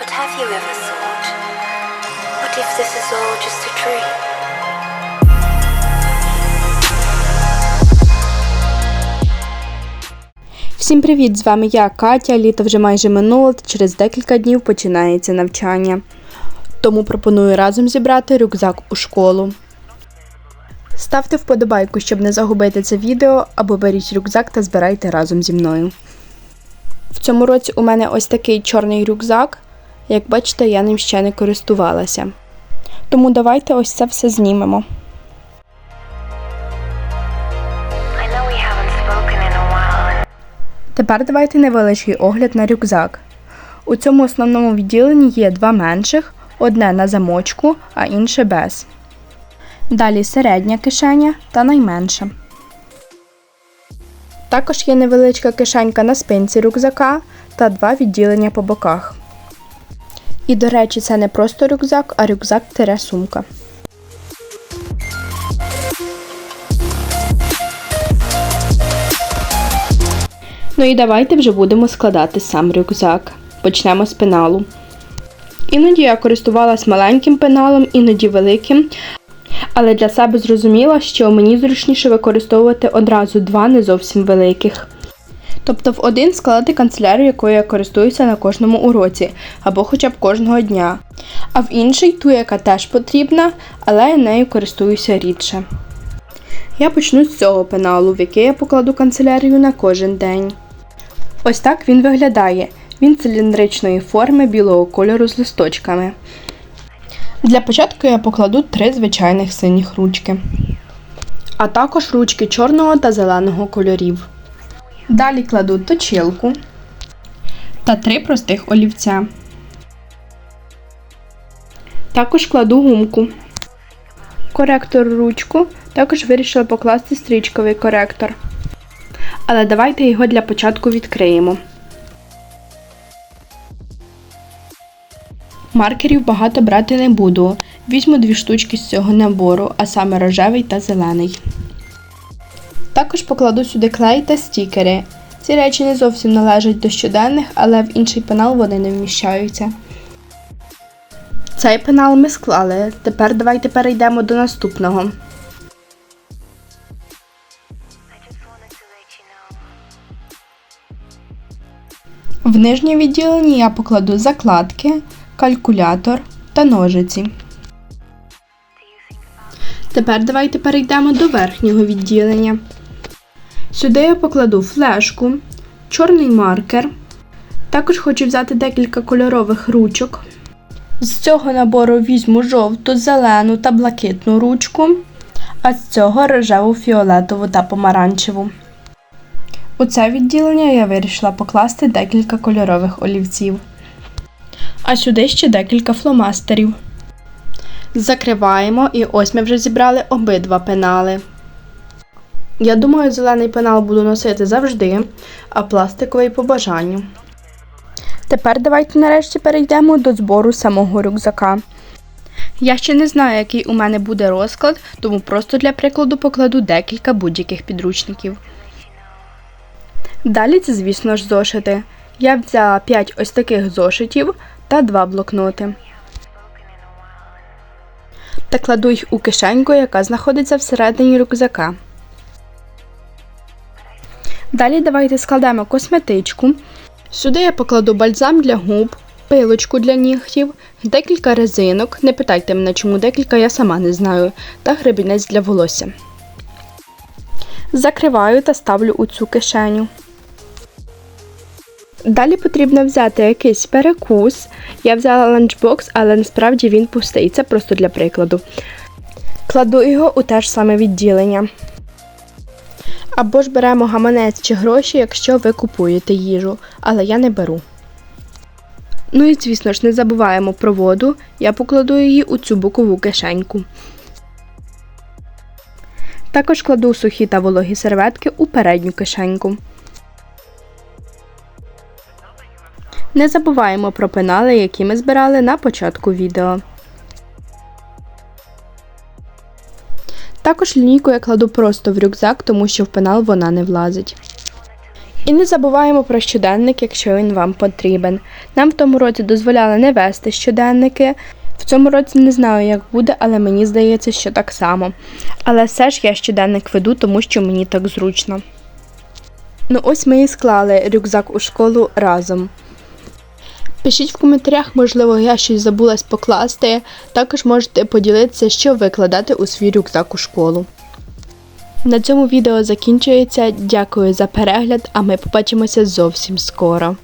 But have you ever thought, what if this is all just a dream? Всім привіт! З вами я, Катя. Літо вже майже минуло, та через декілька днів починається навчання. Тому пропоную разом зібрати рюкзак у школу. Ставте вподобайку, щоб не загубити це відео, або беріть рюкзак та збирайте разом зі мною. В цьому році у мене ось такий чорний рюкзак. Як бачите, я ним ще не користувалася. Тому давайте ось це все знімемо. Тепер давайте невеличкий огляд на рюкзак. У цьому основному відділенні є два менших, одне на замочку, а інше без. Далі середня кишеня та найменша. Також є невеличка кишенька на спинці рюкзака та два відділення по боках. І, до речі, це не просто рюкзак, а рюкзак-сумка. Ну і давайте вже будемо складати сам рюкзак. Почнемо з пеналу. Іноді я користувалась маленьким пеналом, іноді великим. Але для себе зрозуміла, що мені зручніше використовувати одразу два не зовсім великих. Тобто в один складати канцелярію, якою я користуюся на кожному уроці, або хоча б кожного дня. А в інший ту, яка теж потрібна, але я нею користуюся рідше. Я почну з цього пеналу, в який я покладу канцелярію на кожен день. Ось так він виглядає. Він циліндричної форми білого кольору з листочками. Для початку я покладу три звичайних синіх ручки, а також ручки чорного та зеленого кольорів. Далі кладу точилку та три простих олівця. Також кладу гумку. Коректор ручку також вирішила покласти стрічковий коректор. Але давайте його для початку відкриємо. Маркерів багато брати не буду. Візьму дві штучки з цього набору, а саме рожевий та зелений. Також покладу сюди клей та стікери. Ці речі не зовсім належать до щоденних, але в інший пенал вони не вміщаються. Цей пенал ми склали. Тепер давайте перейдемо до наступного. В нижнє відділення я покладу закладки, калькулятор та ножиці. Тепер давайте перейдемо до верхнього відділення. Сюди я покладу флешку, чорний маркер. Також хочу взяти декілька кольорових ручок. З цього набору візьму жовту, зелену та блакитну ручку, а з цього рожеву, фіолетову та помаранчеву. У це відділення я вирішила покласти декілька кольорових олівців. А сюди ще декілька фломастерів. Закриваємо і ось ми вже зібрали обидва пенали. Я думаю, зелений пенал буду носити завжди, а пластиковий по бажанню. Тепер давайте нарешті перейдемо до збору самого рюкзака. Я ще не знаю, який у мене буде розклад, тому просто для прикладу покладу декілька будь-яких підручників. Далі це, звісно ж, зошити. Я взяла 5 ось таких зошитів та 2 блокноти. Та кладу їх у кишеньку, яка знаходиться всередині рюкзака. Далі давайте складемо косметичку. Сюди я покладу бальзам для губ, пилочку для нігтів, декілька резинок. Не питайте мене, чому декілька, я сама не знаю, та гребінець для волосся. Закриваю та ставлю у цю кишеню. Далі потрібно взяти якийсь перекус. Я взяла ланчбокс, але насправді він пустий. Це просто для прикладу. Кладу його у те ж саме відділення. Або ж беремо гаманець чи гроші, якщо ви купуєте їжу, але я не беру. Ну і звісно ж, не забуваємо про воду. Я покладу її у цю бокову кишеньку. Також кладу сухі та вологі серветки у передню кишеньку. Не забуваємо про пенали, які ми збирали на початку відео. Також лінійку я кладу просто в рюкзак, тому що в пенал вона не влазить. І не забуваємо про щоденник, якщо він вам потрібен. Нам в тому році дозволяли не вести щоденники. В цьому році не знаю, як буде, але мені здається, що так само. Але все ж я щоденник веду, тому що мені так зручно. Ну ось ми і склали рюкзак у школу разом. Пишіть в коментарях, можливо, я щось забулась покласти. Також можете поділитися, що ви кладете у свій рюкзак у школу. На цьому відео закінчується. Дякую за перегляд, а ми побачимося зовсім скоро.